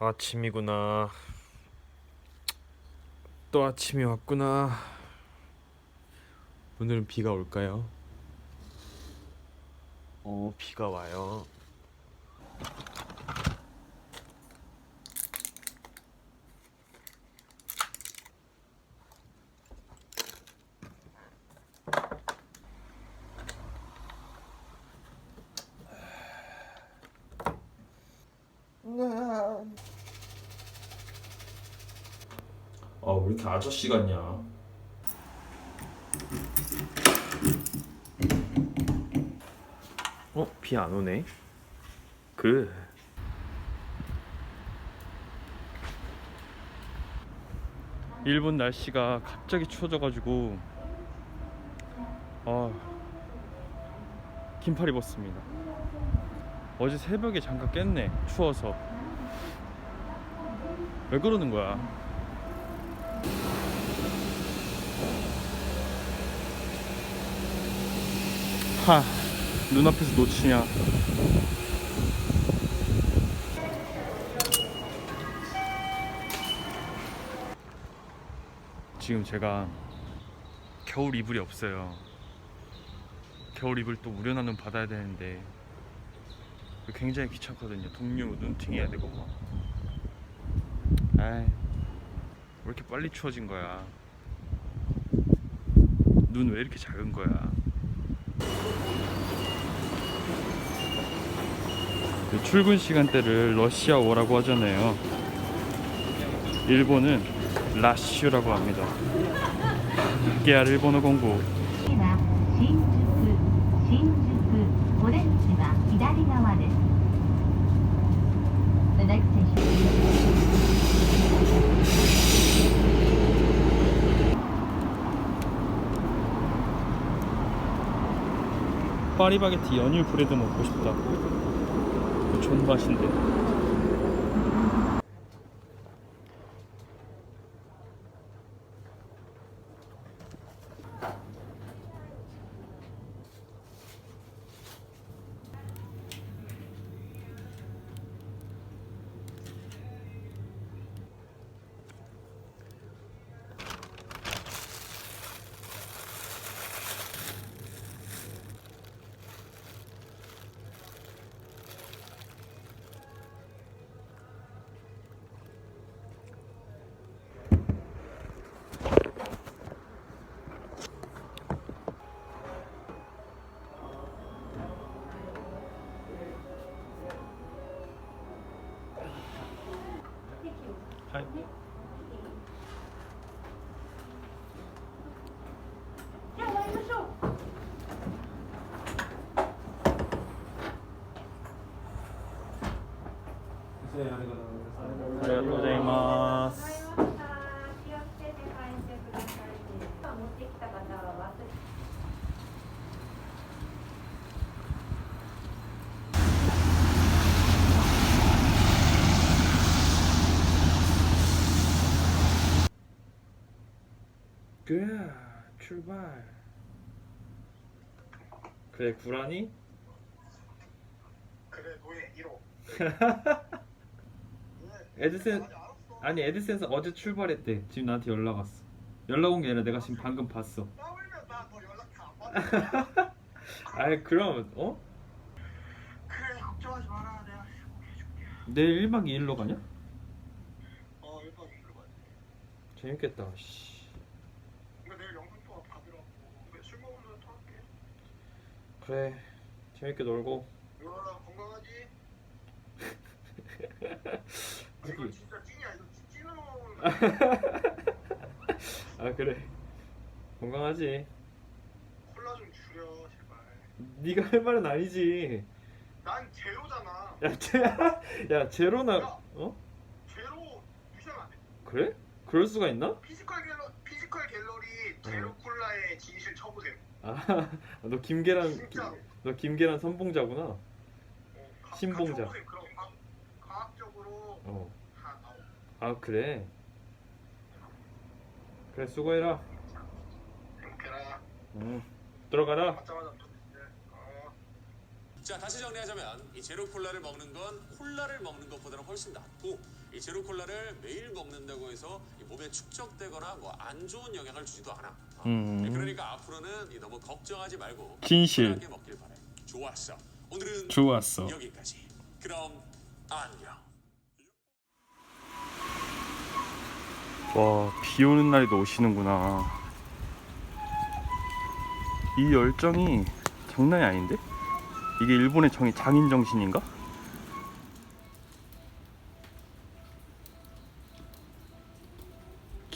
아침이구나. 또 아침이 왔구나. 오늘은 비가 올까요? 어, 비가 와요. 아, 왜 이렇게 아저씨 같냐? 어, 비 안 오네. 그 일본 날씨가 갑자기 추워져가지고 아 긴팔 입었습니다. 어제 새벽에 잠깐 깼네. 추워서. 왜 그러는 거야? 하, 눈앞에서 놓치냐. 지금 제가 겨울 이불이 없어요. 겨울 이불 또 우려나는 받아야 되는데 굉장히 귀찮거든요. 동료 눈팅해야 되고 막. 아이, 왜 이렇게 빨리 추워진 거야? 눈 왜 이렇게 작은 거야? 그 출근 시간대를 러시아워라고 하잖아요. 일본은 라슈라고 합니다. 깨알 일본어 공부. 파리바게트 연유 브레드 먹고 싶다고 그 존맛인데. 하이. 그 출발. 그래 구라니? 그래 노예 1호 에드센 아니 에드센스 어제 출발했대. 지금 나한테 연락 왔어. 연락 온 게 아니라 내가 지금 방금 봤어. 싸우면 나너 연락 다안 받아 아이 그럼 어? 그래 걱정하지 마라 내가 해줄게 내일 1박 2일로 가냐? 어 1박 2일로 가야 돼 재밌겠다. 씨. 근데 내일 영상 또 받으라고 근데 술 먹으면 또 할게 그래 재밌게 놀고. 유라랑 건강하지? 이거 진짜 찐이야 이거 찐으로 아 그래. 건강하지. 콜라 좀 줄여 제발 네가 할 말은 아니지. 난 제로잖아 야, 제, 야 제로나 어? 제로 무시하면 안돼 그래? 그럴 수가 있나? 피지컬 갤러 피지컬 갤러리 제로 콜라의 진실 쳐보세요 아, 너 김계란 진짜로 너 김계란 선봉자구나. 어, 가- 신봉자. 그럼 과- 과학적으로 어. 다 나오 아 그래. 그래 수고해라. 행복해라 응. 들어가라. 어. 자 다시 정리하자면 이 제로 콜라를 먹는 건 콜라를 먹는 것보다는 훨씬 낫고 이 제로 콜라를 매일 먹는다고 해서 이 몸에 축적되거나 뭐 안 좋은 영향을 주지도 않아. 어? 음. 그러니까 앞으로는 이 너무 걱정하지 말고 진실. 편하게 먹길 바래. 좋았어. 오늘은 좋았어. 여기까지. 그럼 안녕. 와, 비 오는 날에도 오시는구나. 이 열정이 장난이 아닌데? 이게 일본의 정의 장인 정신인가?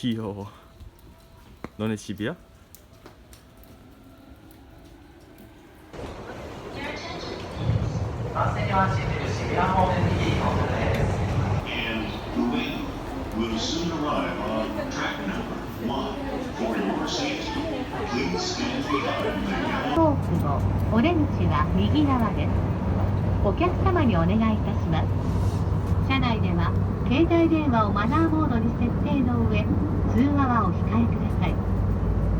귀여워. 너네 집이야? and the whale will soon arrive on track number one. For your safety, please stand behind the yellow コース後オレンジは右側ですお客様にお願いいたします車内では 携帯電話をマナーモードに設定の上通話はお控えください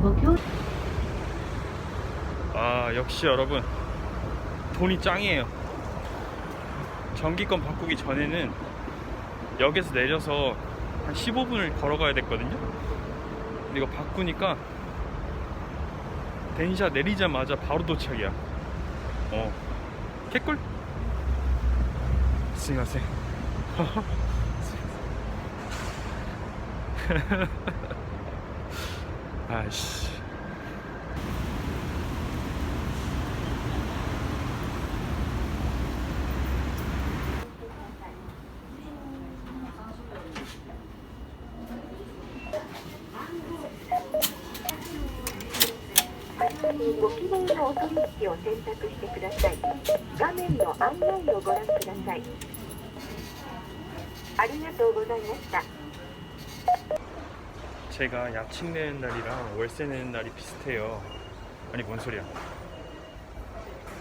ご協力 아 역시 여러분 돈이 짱이에요 전기권 바꾸기 전에는 역에서 내려서 한 15분을 걸어가야 됐거든요 근데 이거 바꾸니까電車 내리자마자 바로 도착이야 어 개꿀 すいません はい。しご希望のお取引を選択してください。画面の案内をご覧ください。ありがとうございました。 제가 야칭 내는 날이랑 월세 내는 날이 비슷해요. 아니 뭔 소리야?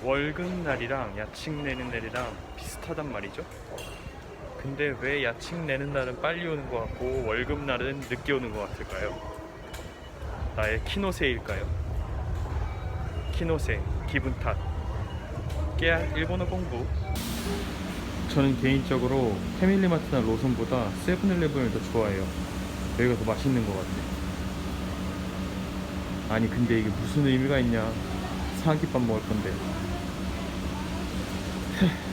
월급 날이랑 야칭 내는 날이랑 비슷하단 말이죠. 근데 왜 야칭 내는 날은 빨리 오는 것 같고 월급 날은 늦게 오는 것 같을까요? 나의 키노세일까요? 키노세 기분 탓. 깨알 일본어 공부. 저는 개인적으로 패밀리마트나 로손보다 세븐일레븐을 더 좋아해요. 여기가 더 맛있는 것 같아. 아니 근데 이게 무슨 의미가 있냐? 사기밥 먹을 건데.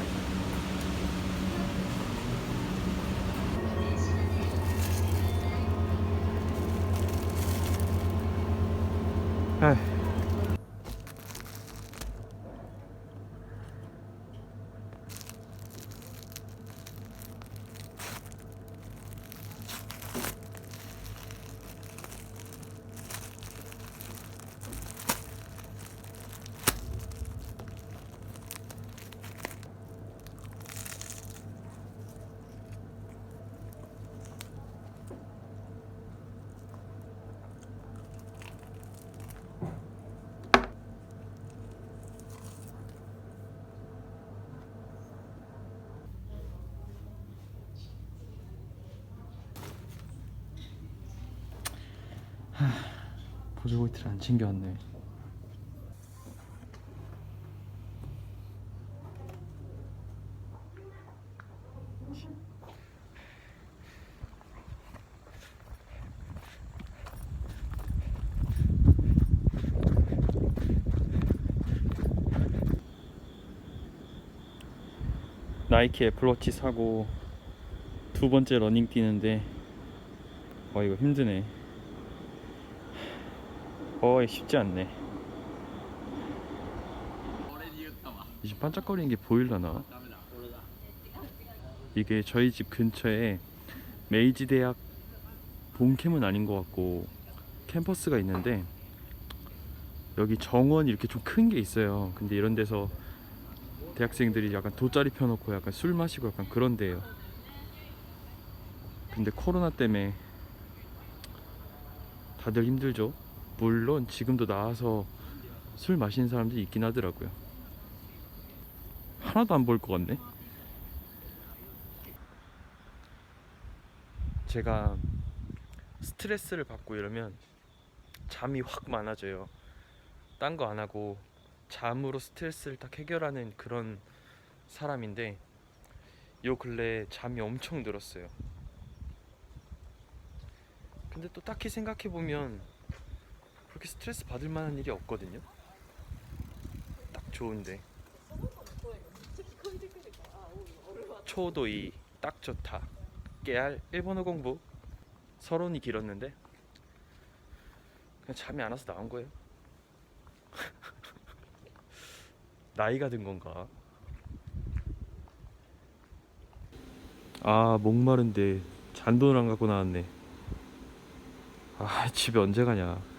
에 이. 보조고이트를 안 챙겨왔네. 나이키 애플워치 사고 두 번째 러닝 뛰는데 와 이거 힘드네. 어이 쉽지 않네. 이제 반짝거리는 게 보일라나? 이게 저희 집 근처에 메이지 대학 본캠은 아닌 것 같고 캠퍼스가 있는데 여기 정원 이렇게 좀 큰 게 있어요. 근데 이런 데서 대학생들이 약간 돗자리 펴놓고 약간 술 마시고 약간 그런 데예요. 근데 코로나 때문에 다들 힘들죠. 물론 지금도 나와서 술 마시는 사람들이 있긴 하더라고요. 하나도 안 보일 것 같네. 제가 스트레스를 받고 이러면 잠이 확 많아져요. 딴 거 안 하고 잠으로 스트레스를 딱 해결하는 그런 사람인데 요 근래 잠이 엄청 늘었어요. 근데 또 딱히 생각해 보면 그렇게 스트레스 받을 만한 일이 없거든요. 딱 좋은데. 초도이 딱 좋다. 깨알 일본어 공부. 서론이 길었는데 그냥 잠이 안 와서 나온 거예요. 나이가 든 건가? 아 목마른데 잔돈을 안 갖고 나왔네. 아 집에 언제 가냐?